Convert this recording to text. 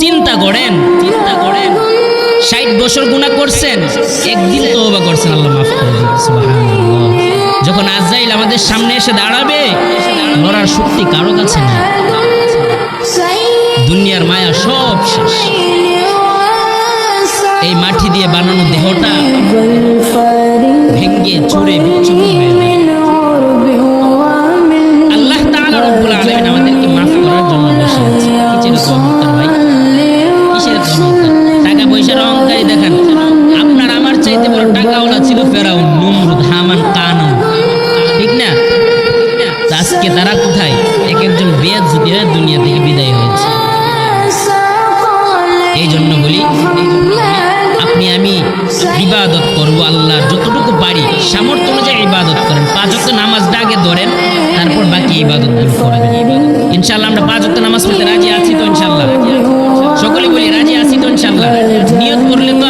চিন্তা করেন চিন্তা করেন। ষাট বছর গুণা করছেন, একদিন তওবা করছেন, আল্লাহ মাফ করে যখন আজাইল আমাদের সামনে এসে দাঁড়াবে মরার শক্তি কারও কাছে নেই। দুনিয়ার মায়া সব শেষ। এই মাটি দিয়ে বানানো দেহটা আজকে তারা কোথায়? এক একজন বেয়াদ যদি হয়ে, দুনিয়া থেকে বিদায় হয়েছে। এই জন্য বলি, আপনি আমি ইবাদত করব আল্লাহর যতটুকু পারি। সামর্থ্য অনুযায়ী ইবাদত করেন। পাঁচ ওয়াক্ত নামাজটা আগে ধরেন, তারপর বাকি ইবাদতগুলো করবেন ইনশাআল্লাহ আমরা পাঁচ ওয়াক্ত নামাজ পড়তে রাজি আছি তো, ইনশাআল্লাহ? সকলে বলি, রাজি আছি তো ইনশাল্লাহ নিয়ত করলে তো